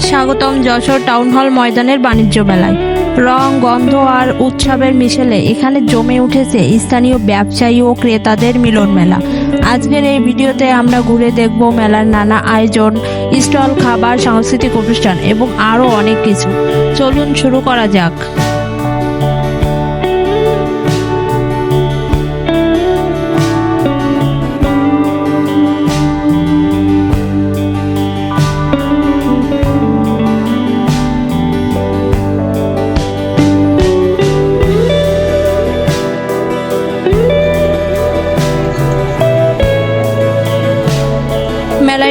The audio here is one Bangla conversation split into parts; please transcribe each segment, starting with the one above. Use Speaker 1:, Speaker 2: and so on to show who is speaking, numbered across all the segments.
Speaker 1: স্বাগতম যশোর টাউন হল ময়দানের বাণিজ্য মেলায়। রং, গন্ধ আর উৎসবের মিশেলে এখানে জমে উঠেছে স্থানীয় ব্যবসায়ী ও ক্রেতাদের মিলন মেলা। আজকের এই ভিডিওতে আমরা ঘুরে দেখব মেলার নানা আয়োজন, স্টল, খাবার, সাংস্কৃতিক অনুষ্ঠান এবং আরও অনেক কিছু। চলুন শুরু করা যাক।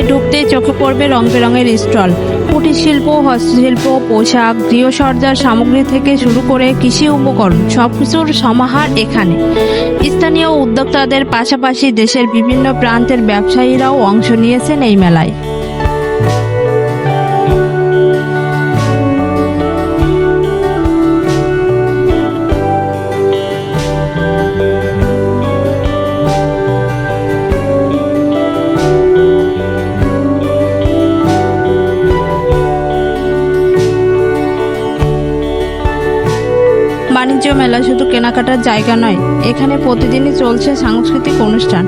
Speaker 1: ঢুকতেই চোখে পড়বে রং বেরঙের স্টল। কুটির শিল্প, হস্তশিল্প, পোশাক গৃহসজ্জার সামগ্রী থেকে শুরু করে কৃষি উপকরণ, সবকিছুর সমাহার এখানে। স্থানীয় উদ্যোক্তাদের পাশাপাশি দেশের বিভিন্ন প্রান্তের ব্যবসায়ীরাও অংশ নিয়েছেন এই মেলায়। বাণিজ্য মেলা শুধু কেনাকাটার জায়গা নয় এখানে প্রতিদিনই চলছে সাংস্কৃতিক অনুষ্ঠান।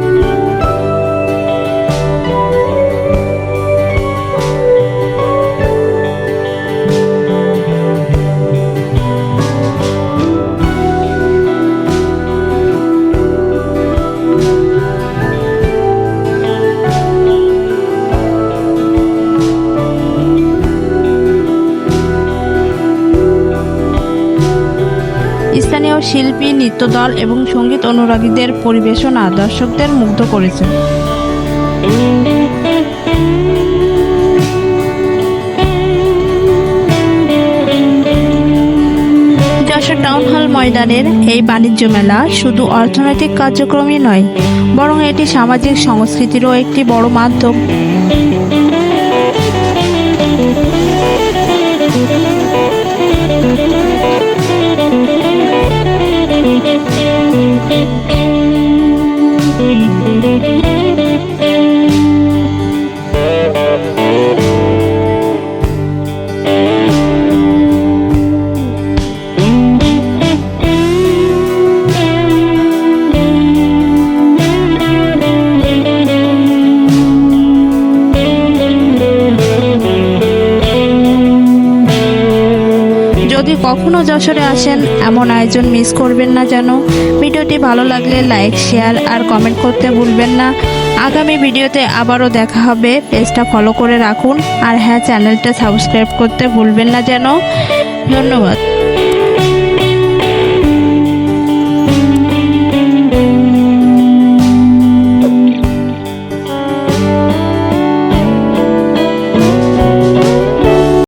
Speaker 1: স্থানীয় শিল্পী, নৃত্যদল এবং সংগীত অনুরাগীদের পরিবেশনা দর্শকদের মুগ্ধ করেছে। টাউন হল ময়দানের এই বাণিজ্য মেলা শুধু অর্থনৈতিক কার্যক্রমই নয়, বরং এটি সামাজিক সংস্কৃতিরও একটি বড় মাধ্যম। যদি কখনো যশোরে আসেন, এমন আয়োজন মিস করবেন না যেন। ভিডিওটি ভালো লাগলে লাইক শেয়ার আর কমেন্ট করতে ভুলবেন না। আগামী ভিডিওতে আবারও দেখা হবে। পেজটা ফলো করে রাখুন। আর হ্যাঁ চ্যানেলটা সাবস্ক্রাইব করতে ভুলবেন না যেন। ধন্যবাদ।